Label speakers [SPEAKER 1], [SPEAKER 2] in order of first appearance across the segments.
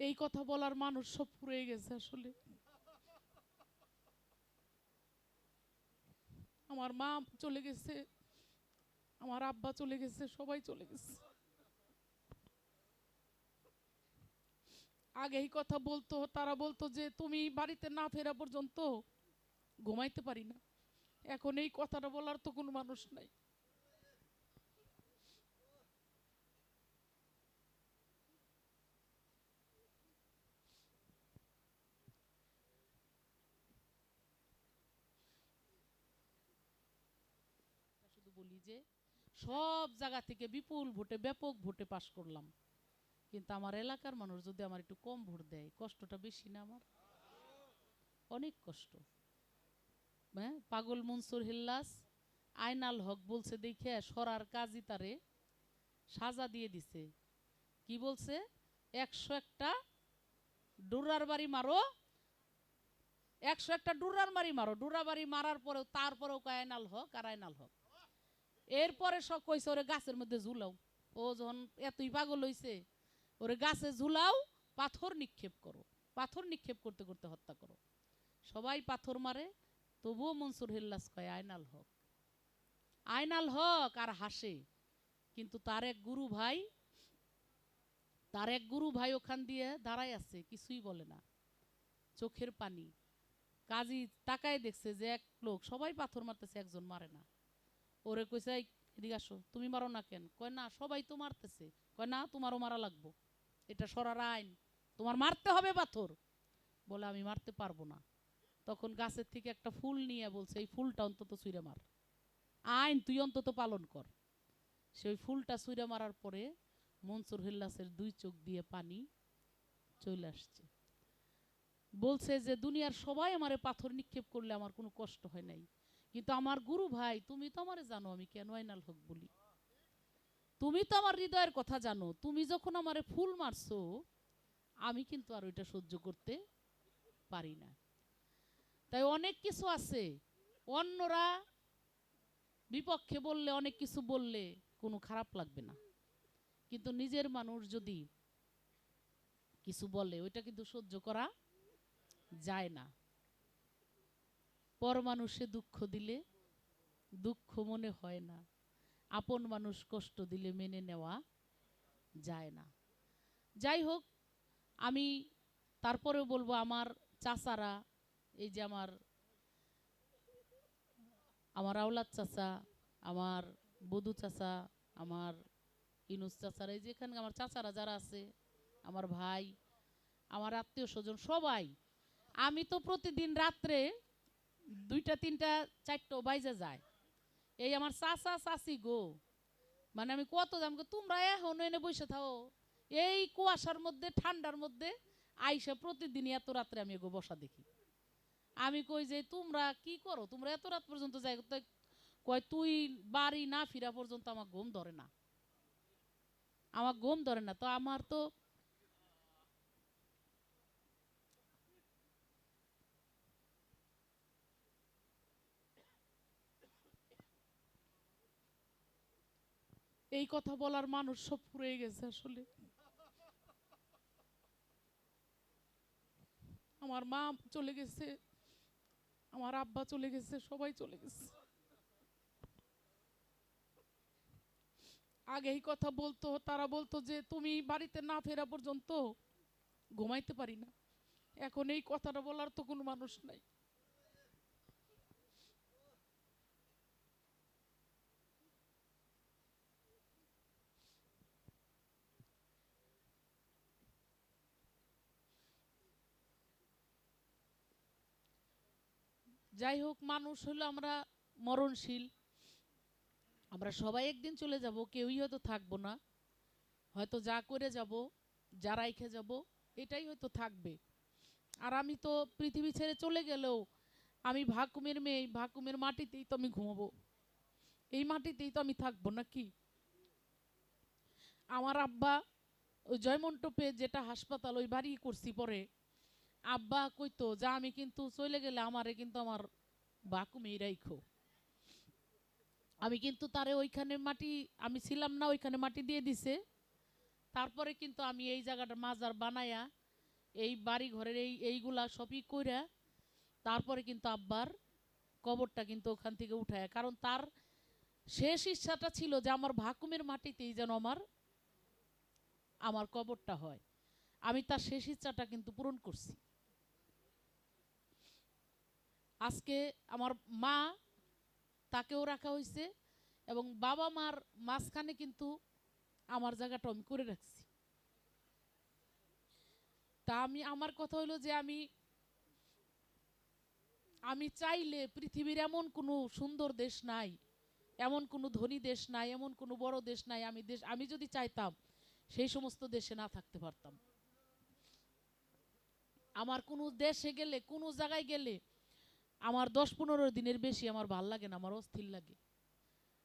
[SPEAKER 1] এই কথা বলার মানুষ সব ফুরিয়ে গেছে আসলে। আমার মা চলে গেছে, আমার আব্বা চলে গেছে, সবাই চলে গেছে। আগে এই কথা বলতো, তারা বলতো যে, তুমি বাড়িতে না ফেরা পর্যন্ত ঘুমাইতে পারি না। এখন এই কথাটা বলার তো কোনো মানুষ নাই শুধু বলি যে, সব জায়গা থেকে বিপুল ভোটে, ব্যাপক ভোটে পাশ করলাম। কিন্তু আমার এলাকার মানুষ যদি আমার একটু কম ভোট দেয়, কষ্টটা বেশি না আমার? অনেক কষ্ট। হ্যাঁ? পাগল মনসুর হিল্লাস আয়নাল হক বলছে, দেখে সরার কাজী তারে সাজা দিয়ে দিছে। কি বলছে? একশো একটা ডুরার বাড়ি মারো, একশো একটা ডুরার বাড়ি মারো। ডুরা বাড়ি মারার পরেও, তারপরেও আয়নাল হক আর আয়নাল হক? এরপরে সব কইছে, ওরে গাছের মধ্যে ঝুলাও। ও যখন এতই পাগল হইছে, ওরে গাছে ঝুলাও, পাথর নিক্ষেপ করো। পাথর নিক্ষেপ করতে করতে হত্যা করো। সবাই পাথর মারে, তবুও মনসুর হিল্লাস কয়, আয়নাল হক। আয়নাল হক আর হাসে। কিন্তু তার এক গুরু ভাই, তার এক গুরু ভাই ওখান দিয়ে দাঁড়ায় আছে, কিছুই বলে না। চোখের পানি। কাজী তাকায় দেখছে যে এক লোক, সবাই পাথর মারতেছে, একজন মারে না। ওরে কইছে "এই, এদিকে আসো তুমি মারো না কেন? কয় না সবাই তো মারতেছে। কয় না তোমারও মারা লাগবো। এটা সরার আইন। তোমার মারতে হবে পাথর। বলে আমি মারতে পারব না। তখন গাছের থেকে একটা ফুল নিয়ে বলছে এই ফুলটা অন্তত ছুঁড়ে মার। আইন তুই অন্তত পালন কর। সেই ফুলটা ছুঁড়ে মারার পরে মনসুর হিল্লাসের দুই চোখ দিয়ে পানি চলে আসছে। বলছে যে দুনিয়ার সবাই আমারে পাথর নিক্ষেপ করলে আমার কোনো কষ্ট হয় নাই। কিন্তু আমার গুরু ভাই, তুমি তো আমারে জানো আমি কেন আইনাল হক বলি। তুমি তো আমার হৃদয়ের কথা জানো, তুমি যখন আমারে ফুল মারছো, আমি কিন্তু আর ওইটা সহ্য করতে পারি না। তাই অনেক কিছু আছে, অন্যরা বিপক্ষে বললে, অনেক কিছু বললে কোনো খারাপ লাগবে না। কিন্তু নিজের মানুষ যদি কিছু বলে, ওইটা কিন্তু সহ্য করা যায় না। পর মানুষে দুঃখ দিলে দুঃখ মনে হয় না। আপন মানুষ কষ্ট দিলে মেনে নেওয়া যায় না। যাই হোক, আমি তারপরেও বলব আমার চাচারা, এই যে আমার আমার আওলাদ চাচা, আমার বধু চাচা, আমার ইনুস চাচারা, এই যে এখানে আমার চাচারা যারা আছে, আমার ভাই, আমার আত্মীয় স্বজন, সবাই, আমি তো প্রতিদিন রাত্রে দুইটা, তিনটা, চারটো বাইজে যায়। এই আমার চাচা, চাচি গো মানে আমি কত দাম তোমরা এখন এনে বসে থাও। এই কুয়াশার মধ্যে, ঠান্ডার মধ্যে আইসা প্রতিদিন এত রাত্রে আমি এগো বসা দেখি। আমি কই যে, তোমরা কি করো? তোমরা এত রাত পর্যন্ত যাই কয়, তুই বাড়ি না ফিরা পর্যন্ত আমার ঘুম ধরে না। আমার ঘুম ধরে না। তো আমার তো এই কথা বলার মানুষ সব ফুরিয়ে গেছে আসলে। আমার মা চলে গেছে, আমার আব্বা চলে গেছে, সবাই চলে গেছে। আগে এই কথা বলতো, তারা বলতো যে, তুমি বাড়িতে না ফেরা পর্যন্ত ঘুমাইতে পারি না। এখন এই কথাটা বলার তো কোনো মানুষ নাই। যাই হোক, মানুষ হলো আমরা মরণশীল। আমরা সবাই একদিন চলে যাব, কেউই হয়তো থাকব না। হয়তো যা করে যাব, যা রাইখে যাব, এটাই হয়তো থাকবে। আর আমি তো পৃথিবী ছেড়ে চলে গেলেও আমি ভাকুমের মেয়ে, ভাকুমের মাটিতেই তো আমি ঘুমাবো। এই মাটিতেই তো আমি থাকব নাকি? আমার আব্বা ওই জয়মন্টপে যেটা হাসপাতাল, ওই বাড়ি করছি পরে। আব্বা কইতো, যা, আমি কিন্তু চলে গেলে আমারে কিন্তু আমার বাকুমেই রাইখো। আমি কিন্তু তারে ওইখানে মাটি, আমি ছিলাম না, ওইখানে মাটি দিয়ে দিছে। তারপরে কিন্তু আমি এই জায়গাটা মাজার বানায়া, এই বাড়ি ঘরের এই, এইগুলা সবই কইরা, তারপরে কিন্তু আব্বার কবরটা কিন্তু ওখান থেকে উঠায়। কারণ তার শেষ ইচ্ছাটা ছিল যে আমার ভাকুমের মাটিতেই যেন আমার আমার কবরটা হয়। আমি তার শেষ ইচ্ছাটা কিন্তু পূরণ করছি। আজকে আমার মা তাকেও রাখা হয়েছে এবং বাবা মার মাঝখানে কিন্তু আমার জায়গাটা আমি করে রাখছি। তা আমি, আমার কথা হলো যে আমি আমি চাইলে পৃথিবীর এমন কোনো সুন্দর দেশ নাই, এমন কোনো ধনী দেশ নাই, এমন কোনো বড় দেশ নাই, আমি দেশ, আমি যদি চাইতাম সেই সমস্ত দেশে না থাকতে পারতাম। আমার কোনো দেশে গেলে, কোনো জায়গায় গেলে আমার দশ পনেরো দিনের বেশি আমার ভালো লাগে না, আমার অস্থির লাগে।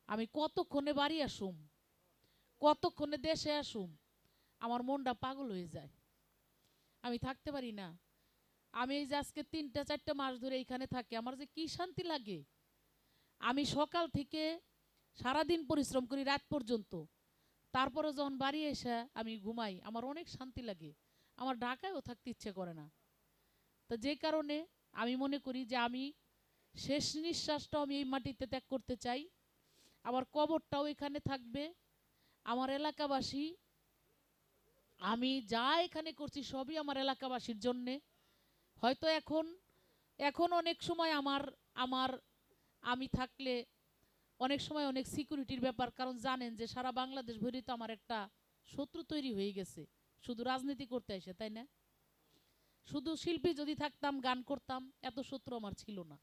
[SPEAKER 1] আমি কতক্ষণে বাড়ি আসুম? কতক্ষণে দেশে আসুম? আমার মনটা পাগল হয়ে যায়। আমি থাকতে পারি না। আমি এই যে আজকে তিনটা, চারটা মাস ধরে এইখানে থাকি, আমার যে কি শান্তি লাগে? আমি সকাল থেকে সারাদিন পরিশ্রম করি রাত পর্যন্ত। তারপরে যখন বাড়ি এসে আমি ঘুমাই, আমার অনেক শান্তি লাগে। আমার ঢাকায়ও থাকতে ইচ্ছে করে না। তো যে কারণে আমি মনে করি যে আমি শেষ নিঃশ্বাসটাও আমি এই মাটিতে ত্যাগ করতে চাই। আমার কবরটাও এখানে থাকবে। আমার এলাকাবাসী, আমি যা এখানে করছি সবই আমার এলাকাবাসীর জন্যে। হয়তো এখন এখন অনেক সময় আমার আমার, আমি থাকলে অনেক সময় অনেক সিকিউরিটির ব্যাপার, কারণ জানেন যে সারা বাংলাদেশ ভরে তো আমার একটা শত্রু তৈরি হয়ে গেছে। শুধু রাজনীতি করতে এসে তাই না? শুধু শিল্পী যদি থাকতাম, গান করতাম, এত শত্রু আমার ছিল না।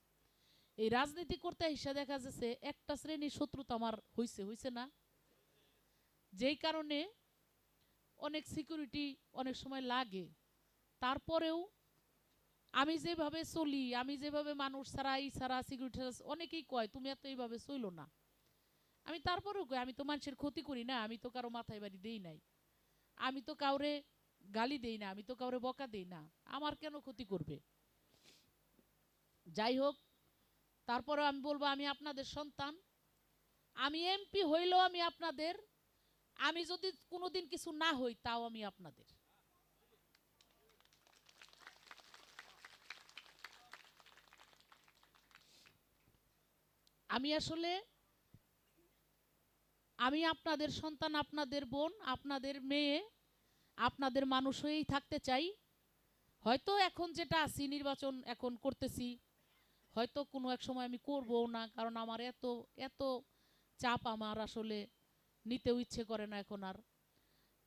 [SPEAKER 1] এই রাজনীতি করতে এসে দেখা যাচ্ছে একটা শ্রেণির শত্রু তো আমার হইছে হইছে না। যেই কারণে অনেক সিকিউরিটি অনেক সময় লাগে। তারপরেও আমি যেভাবে চলি, আমি যেভাবে মানুষ ছাড়া এই ছাড়া সিকিউরিটি অনেকেই কয়, তুমি এত এইভাবে চইল না। আমি তারপরেও কই, আমি তো মানুষের ক্ষতি করি না, আমি তো কারও মাথায় বাড়ি দেই নাই। আমি তো কাউরে গালি দেই না, আমি তো কাউরে বকা দেই না, আমার কেন ক্ষতি করবে? যাই হোক তারপরে আমি বলব, আমি আপনাদের সন্তান, আমি এমপি হইলেও আমি আপনাদের, আমি যদি কোনোদিন কিছু না হই, তাও আমি আপনাদের। আমি আসলে, আমি আপনাদের সন্তান, আপনাদের বোন, আপনাদের মেয়ে আপনাদের মানুষ হয়েই থাকতে চাই। হয়তো এখন যেটা আছি, নির্বাচন এখন করতেছি, হয়তো কোনো এক সময় আমি করবও না, কারণ আমার এত এত চাপ আমার আসলে নিতেও ইচ্ছে করে না এখন আর।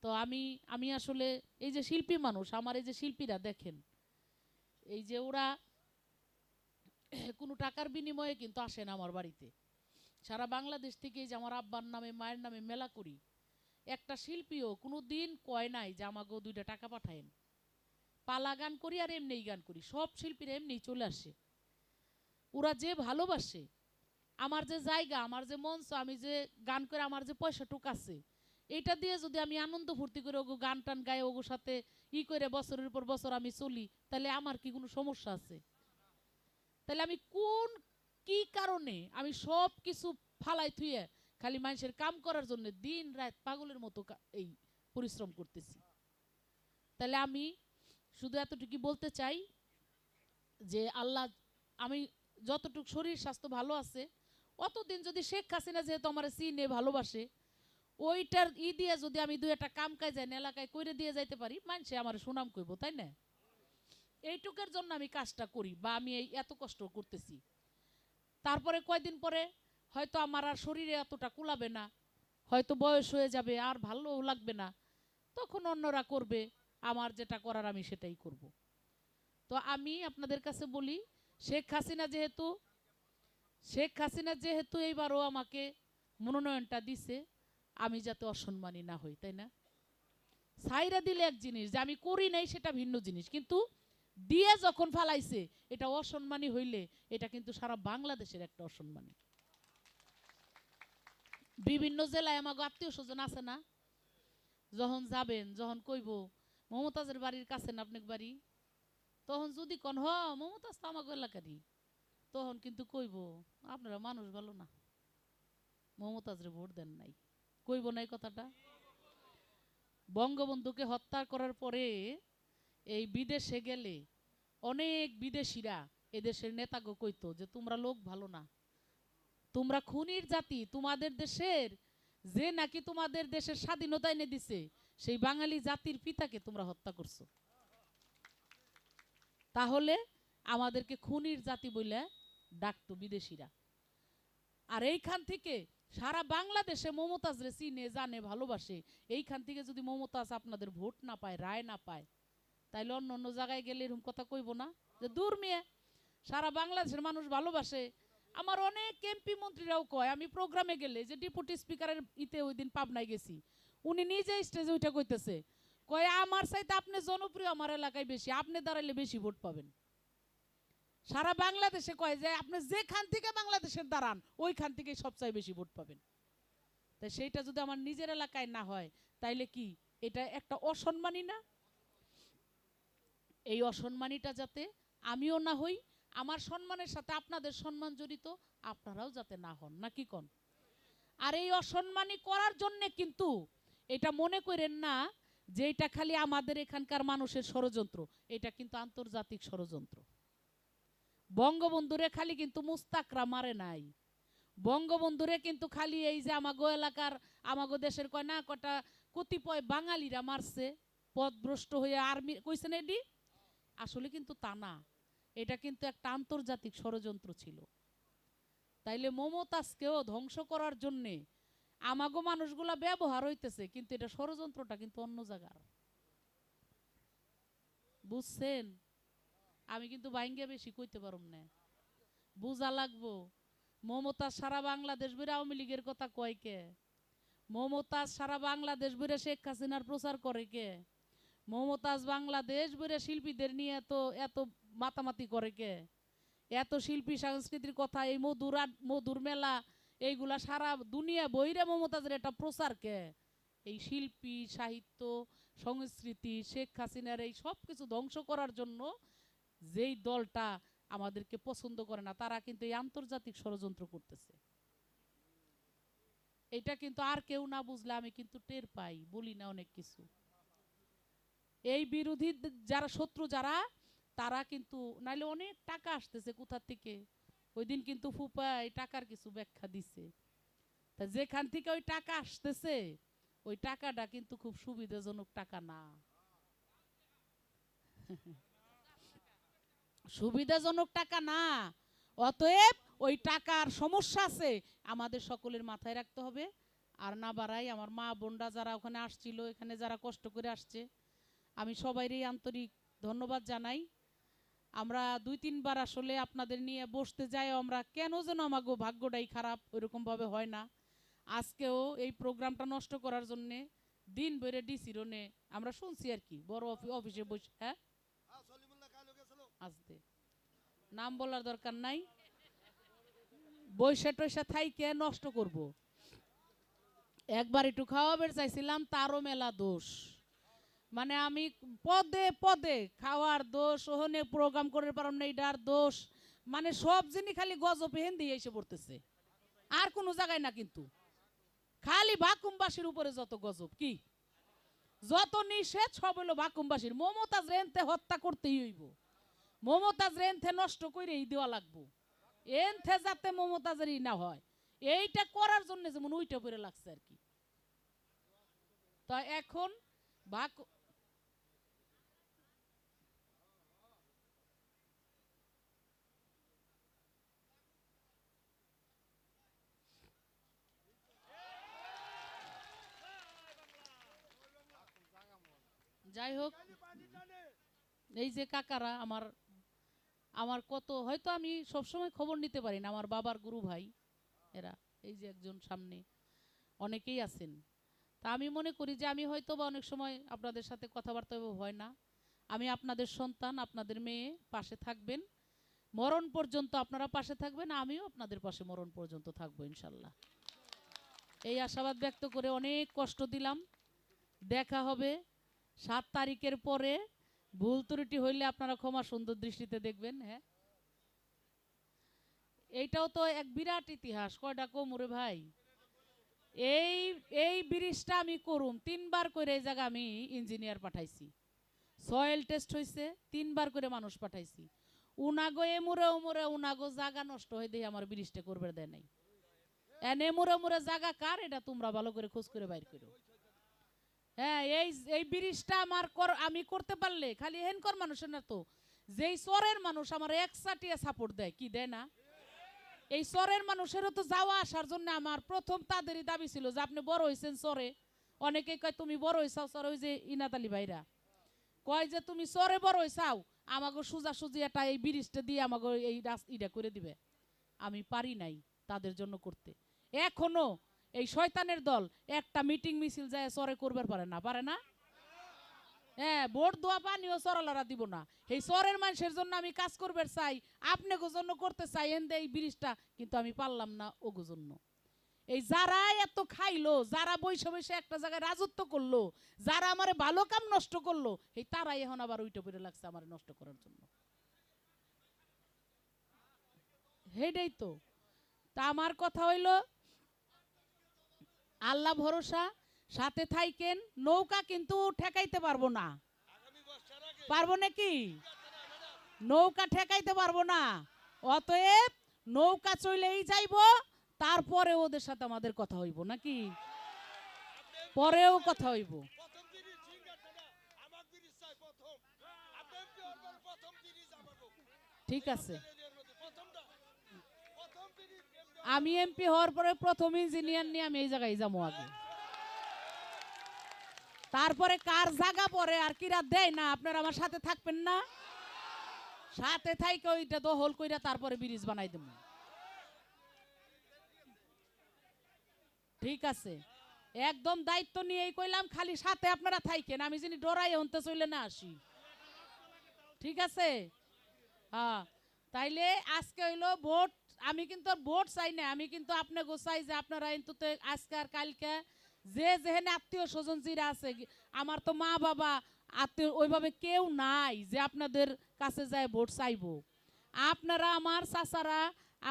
[SPEAKER 1] তো আমি আমি আসলে এই যে শিল্পী মানুষ, আমার এই যে শিল্পীরা দেখেন, এই যে ওরা কোনো টাকার বিনিময়ে কিন্তু আসে না আমার বাড়িতে। সারা বাংলাদেশ থেকে যে আমার আব্বার নামে, মায়ের নামে মেলা করি। একটা শিল্পীও কোনো দিন কয় নাই যে আমাকেও দুইটা টাকা পাঠায়েন। পালা গান করি আর এমনিই গান করি, সব শিল্পীরা এমনিই চলে আসে। ওরা যে ভালোবাসে, আমার যে জায়গা, আমার যে মঞ্চ, আমি যে গান করে আমার যে পয়সাটুক আছে, এটা দিয়ে যদি আমি আনন্দ ফুর্তি করে ওগো গান টান গায়ে ওগোর সাথে ই করে বছরের পর বছর আমি চলি, তাহলে আমার কি কোনো সমস্যা আছে? তাহলে আমি কোন, কি কারণে আমি সব কিছু ফালাই থুয়ে খালি মানুষের কাম করার জন্য দিন রাত পাগলের মতো এই পরিশ্রম করতেছি। তাহলে আমি শুধু এতটুকু বলতে চাই যে আল্লাহ, আমি যতটুকু শরীর স্বাস্থ্য ভালো আছে, অতদিন যদি শেখ হাসিনা যেহেতু আমার চিনে, ভালোবাসে, ওইটার ই দিয়ে যদি আমি দুই একটা কাম কাজ এলাকায় কইরে দিয়ে যাইতে পারি, মানুষে আমার সুনাম কইব, তাই না? এইটুকের জন্য আমি কাজটা করি বা আমি এই এত কষ্ট করতেছি। তারপরে কয়দিন পরে হয়তো আমার আর শরীরে এতটা কুলাবে না, হয়তো বয়স হয়ে যাবে, আর ভালো লাগবে না। তখন অন্যরা করবে, আমার যেটা করার আমি সেটাই করব। তো আমি আপনাদের কাছে বলি, শেখ হাসিনা যেহেতু, শেখ হাসিনা যেহেতু এইবারও আমাকে মনোনয়নটা দিছে, আমি যাতে অসম্মানী না হই, তাই না? সাইরা দিলে এক জিনিস, যে আমি করি নাই সেটা ভিন্ন জিনিস, কিন্তু দিয়ে যখন ফালাইছে, এটা অসম্মানী হইলে, এটা কিন্তু সারা বাংলাদেশের একটা অসম্মানী। বিভিন্ন জেলায় আমার আত্মীয় স্বজন আছে না? যখন যাবেন, যখন কইব, মমতাজের বাড়ির কাছে না আপনার বাড়ি? তখন যদি কন, হ, মমতাজ তো আমাকে এলাকারই। তখন কিন্তু কইব, আপনারা মানুষ ভালো না। মমতাজরে ভোট দেন নাই। কইব না এই কথাটা? বঙ্গবন্ধুকে হত্যা করার পরে এই বিদেশে গেলে অনেক বিদেশিরা এদেশের নেতাগো কইতো যে, তোমরা লোক ভালো না। তোমরা খুনির জাতি, তোমাদের দেশের যে নাকি তোমাদের দেশের স্বাধীনতা এনে দিছে, সেই বাঙালি জাতির পিতাকে তোমরা হত্যা করছ। তাহলে আমাদেরকে খুনির জাতি বলে ডাকতো বিদেশিরা। আর এইখান থেকে সারা বাংলাদেশে মমতাজ রে চিনে, জানে, ভালোবাসে। এইখান থেকে যদি মমতাজ আপনাদের ভোট না পায়, রায় না পায়, তাইলে অন্য অন্য জায়গায় গেলে এরকম কথা কইব না। যে দূর মেয়ে, সারা বাংলাদেশের মানুষ ভালোবাসে আমার অনেক এমপি মন্ত্রীরাও কয়, আমি প্রোগ্রামে গেলে যে ডেপুটি স্পিকারের ইতে ওই দিন পাবনায় গেছি, উনি নিজে স্টেজে উঠে কইতেছে, কয়, আমার চাইতে আপনি জনপ্রিয় আমার এলাকায় বেশি, আপনি দাঁড়াইলে বেশি ভোট পাবেন। সারা বাংলাদেশে কয় যে, আপনি যেখান থেকে বাংলাদেশের দাঁড়ান, ওইখান থেকে সবচেয়ে বেশি ভোট পাবেন। তাই সেইটা যদি আমার নিজের এলাকায় না হয়, তাইলে কি, এটা একটা অসম্মানী না? এই অসম্মানীটা যাতে আমিও না হই আমার সম্মানের সাথে আপনাদের সম্মান জড়িত, আপনারাও যাতে না হন নাকি কন? আর এই অসম্মানী করার জন্যে কিন্তু এটা মনে করেন না যে এটা খালি আমাদের এখানকার মানুষের ষড়যন্ত্র, এটা কিন্তু আন্তর্জাতিক ষড়যন্ত্র। বঙ্গবন্ধুরে খালি কিন্তু মুস্তাকরা মারে নাই। বঙ্গবন্ধুরে কিন্তু খালি এই যে আমাগো এলাকার, আমাগো দেশের কয় না কটা কতিপয় বাঙালিরা মারছে, পদভ্রষ্ট হয়ে আর্মি, কইছেন এডি? আসলে কিন্তু তা না। এটা কিন্তু একটা আন্তর্জাতিক ষড়যন্ত্র ছিল। তাইলে মমতাজকেও ধ্বংস করার জন্যে আমাগো মানুষগুলা ব্যবহার হইতেছে, কিন্তু এটা ষড়যন্ত্রটা কিন্তু অন্য জায়গার। বুঝছেন? আমি কিন্তু বাইঙ্গে বেশি কইতে পারুম না। বুঝা লাগবো মমতাজ সারা বাংলাদেশ বেড়ে আওয়ামী লীগের কথা কয় কে? মমতাজ সারা বাংলাদেশ বেড়ে শেখ হাসিনার প্রচার করে কে? মমতাজ বাংলাদেশ বেড়ে শিল্পীদের নিয়ে এত এত মাতামাতি করে কে? এত শিল্পী সংস্কৃতির কথা, এই মধুর মধুর মেলা, এইগুলা সারা দুনিয়া বইরে মমতাজের একটা প্রচার কে? এই শিল্পী, সাহিত্য, সংস্কৃতি, শেখ হাসিনার এই সব কিছু ধ্বংস করার জন্য যেই দলটা আমাদেরকে পছন্দ করে না, তারা কিন্তু এই আন্তর্জাতিক ষড়যন্ত্র করতেছে। এটা কিন্তু আর কেউ না বুঝলে আমি কিন্তু টের পাই, বলি না অনেক কিছু। এই বিরোধী যারা শত্রু, যারা তারা কিন্তু, নাইলে অনেক টাকা আসতেছে কোথা থেকে? ওই দিন কিন্তু ফুপা এই টাকার কিছু ব্যাখ্যা দিছে। তা যেখান থেকে ওই টাকা আসতেছে, ওই টাকাটা কিন্তু খুব সুবিধাজনক টাকা না। সুবিধাজনক টাকা না, অতএব ওই টাকার সমস্যা আছে, আমাদের সকলের মাথায় রাখতে হবে। আর না বাড়াই, আমার মা বোনরা যারা ওখানে আসছিল, এখানে যারা কষ্ট করে আসছে, আমি সবাইরই আন্তরিক ধন্যবাদ জানাই। আমরা দুই, তিনবার আসলে আপনাদের নিয়ে বসতে যাই, আমরা কেন যেন আমাগো ভাগ্যটাই খারাপ, ওইরকম ভাবে হয় না। আজকেও এই প্রোগ্রামটা নষ্ট করার জন্যে দিন বেড়ে ডিসি রোনে আমরা শুনছি আর কি, বড় অফি- অফিসে বসে হ্যাঁ? আসতে। নাম বলার দরকার নাই। বৈশা টৈশা থাইকে নষ্ট করব। একবার একটু খাওয়াবের চাইছিলাম, তারও মেলা দোষ। মানে আমি পদে পদে খাওয়ার দোষ, ওহনে প্রোগ্রাম করে পারলাম না এটার দোষ মানে সব জিনিস খালি গজব হেন দিয়ে এসে পড়তেছে। আর কোনো জায়গায় না কিন্তু। খালি বাকুমবাসীর উপরে যত গজব, কি? যত নিষেধ, সব হলো বাকুমবাসীর। মমতাজ রেনতে হত্যা করতেই হইব। মমতাজ রেনথে নষ্ট করে দেওয়া লাগবো। এনথে যাতে মমতাজেরই না হয়। এইটা করার জন্য যেমন ওইটা পরে লাগছে আর কি। তা এখন বাক যাই হোক এই যে কাকারা আমার আমার কত, হয়তো আমি সবসময় খবর নিতে পারি না, আমার বাবার গুরু ভাই, এরা, এই যে একজন সামনে, অনেকেই আছেন। তা আমি মনে করি যে আমি হয়তো বা অনেক সময় আপনাদের সাথে কথাবার্তা হয় না। আমি আপনাদের সন্তান, আপনাদের মেয়ে পাশে থাকবেন। মরণ পর্যন্ত আপনারা পাশে থাকবেন, আমিও আপনাদের পাশে মরণ পর্যন্ত থাকব, ইনশাল্লাহ। এই আশাবাদ ব্যক্ত করে অনেক কষ্ট দিলাম। দেখা হবে। সাত তারিখের পরে ভুল ত্রুটি হইলে আপনারা ক্ষমা সুন্দর দৃষ্টিতে দেখবেন হ্যাঁ? এইটাও তো এক বিরাট ইতিহাস। কয়টা কোমরে ভাই? এই এই ব্রিজটা আমি করুম, তিনবার করে এই জায়গা আমি ইঞ্জিনিয়ার পাঠাইছি। সয়েল টেস্ট হয়েছে তিনবার করে মানুষ পাঠাইছি। উনাগো এমুরে উমুরে উনাগো জাগা নষ্ট হয়ে দিয়ে আমার ব্রিজটা করবে দেয় নাই। এনে এমুরে উমুরে জাগা কার? এটা তোমরা ভালো করে খোঁজ করে বাইর করো। হ্যাঁ এই এই আমার আমি করতে পারলে, খালি হেনকর মানুষের না তো। যেই মানুষ আমার একসাটিয়া সাপোর্ট দেয়, কি দেয় না? এই মানুষেরও তো যাওয়া আসার জন্য আমার প্রথম তাদেরই দাবি ছিল যে আপনি বড় হয়েছেন চরে। অনেকেই কয়, তুমি বড় হয়েছাও চরে? ওই যে ইনাত ভাইরা। কয় যে, তুমি চরে বড় হয়েছাও আমাকে সোজা সুজি এটা এই ব্রিজটা দিয়ে আমাকে এই রাস- ইটা করে দিবে। আমি পারি নাই তাদের জন্য করতে। এখনও এই শয়তানের দল, একটা মিটিং মিছিল যায়, চরে করবার পারে না পারে না? হ্যাঁ ভোট দোয়া পানিও সরলারা দিব না। এই চরের মানুষের জন্য আমি কাজ করবার চাই আপনাকে জন্য করতে চাই এই ব্রিজটা, কিন্তু আমি পারলাম না জন্য এই যারা এত খাইলো, যারা বৈশে বৈশে একটা জায়গায় রাজত্ব করল, যারা আমার ভালো কাম নষ্ট করল, এই তারাই এখন আবার উইটা পড়ে লাগছে আমার নষ্ট করার জন্য। হেডেই তো। তা আমার কথা হইল আল্লাহ ভরসা সাথে থাইকেন নৌকা কিন্তু ঠেকাইতে পারব না। পারব নাকি? নৌকা ঠেকাইতে পারব না। অতএব নৌকা চলেই যাইবো তারপরে ওদের সাথে আমাদের কথা হইব নাকি? পরেও কথা হইব।
[SPEAKER 2] ঠিক তিরিশ সিঙ্গারটা না আমার তিরিশ চাই প্রথম আপনি এমপি হওয়ার পরে প্রথম তিরিশ আমাকে
[SPEAKER 1] ঠিক আছে
[SPEAKER 2] এর মধ্যে প্রথমটা প্রথম তিরিশ এমপি
[SPEAKER 1] আমি এমপি হওয়ার পরে প্রথম ইঞ্জিনিয়ার নিয়ে আমি এই জায়গায় যাব আগে। তারপরে কার জায়গা পরে আর কিরা দেয় না, আপনারা আমার সাথে থাকবেন না। সাথে থাইকে ওইটা দহল কইরা তারপরে ব্রিজ বানাই দেব। ঠিক আছে। একদম দায়িত্ব নিয়েই কইলাম, খালি সাথে আপনারা থাইকেন, আমি যিনি ডরাই হতে চলে না আসি। ঠিক আছে? হ্যাঁ তাইলে আজকে হইল ভোট আমি কিন্তু ভোট চাই না আমি কিন্তু আপনাকে চাই যে আপনারা কিন্তু আজকে আর কালকে যে যেখানে আত্মীয় স্বজন যিরা আছে, আমার তো মা বাবা আত্মীয় ওইভাবে কেউ নাই যে আপনাদের কাছে যায় ভোট চাইব। আপনারা আমার চাচারা,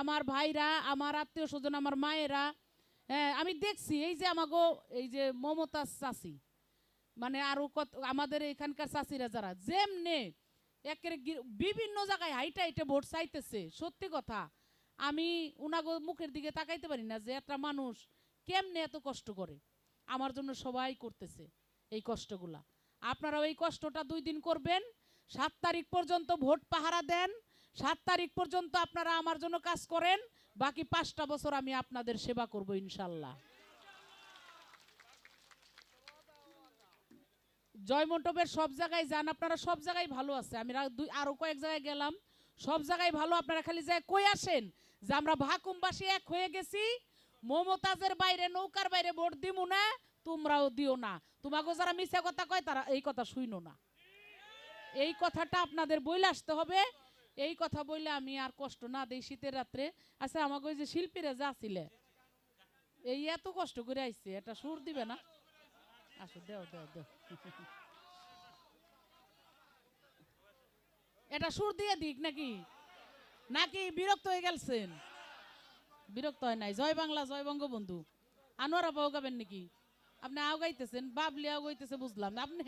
[SPEAKER 1] আমার ভাইরা, আমার আত্মীয় স্বজন, আমার মায়েরা হ্যাঁ আমি দেখছি, এই যে আমাগো, এই যে মমতাজ চাচি মানে আরও কত, আমাদের এখানকার চাচিরা যারা, যেমনে একের বিভিন্ন জায়গায় হাইটা হাইটে ভোট চাইতেছে, সত্যি কথা। আমি উনাগো মুখের দিকে তাকাইতে পারি না যে একটা মানুষ কেমনে এত কষ্ট করে? আমার জন্য সবাই করতেছে এই কষ্টগুলা। আপনারাও এই কষ্টটা দুই দিন করবেন, সাত তারিখ পর্যন্ত ভোট পাহারা দেন, সাত তারিখ পর্যন্ত আপনারা আমার জন্য কাজ করেন, বাকি পাঁচটা বছর আমি আপনাদের সেবা করব ইনশাল্লাহ। জয়মণ্ডপের সব জায়গায় যান, আপনারা সব জায়গায় ভালো আছে। আমি দুই আরও কয়েক জায়গায় গেলাম, সব জায়গায় ভালো, আপনারা খালি যায় কই আসেন? যে আমরা ভাকুমবাসী এক হয়ে গেছি, মমতাজের বাইরে, নৌকার বাইরে ভোট দিমু না, তোমরাও দিও না। তোমাকে যারা মিথ্যা কথা কয়, তারা এই কথা শুইনো না। এই কথাটা আপনাদের বইলে আসতে হবে। এই কথা বললে আমি আর কষ্ট না দেই শীতের রাত্রে। আচ্ছা আমাকে ওই যে শিল্পীরা যা ছিলে এই এত কষ্ট করে আইছে, এটা সুর দিবে না? আসো, দেও দেও দেও। এটা সুর দিয়ে দিক নাকি? নাকি বিরক্ত হয়ে গেলছেন? বিরক্ত হয় নাই। জয় বাংলা, জয় বঙ্গবন্ধু। আনোয়ারা পাও গাবেন নাকি? আপনি আও গাইতেছেন বাবলি আও গাইতেছে বুঝলাম আপনি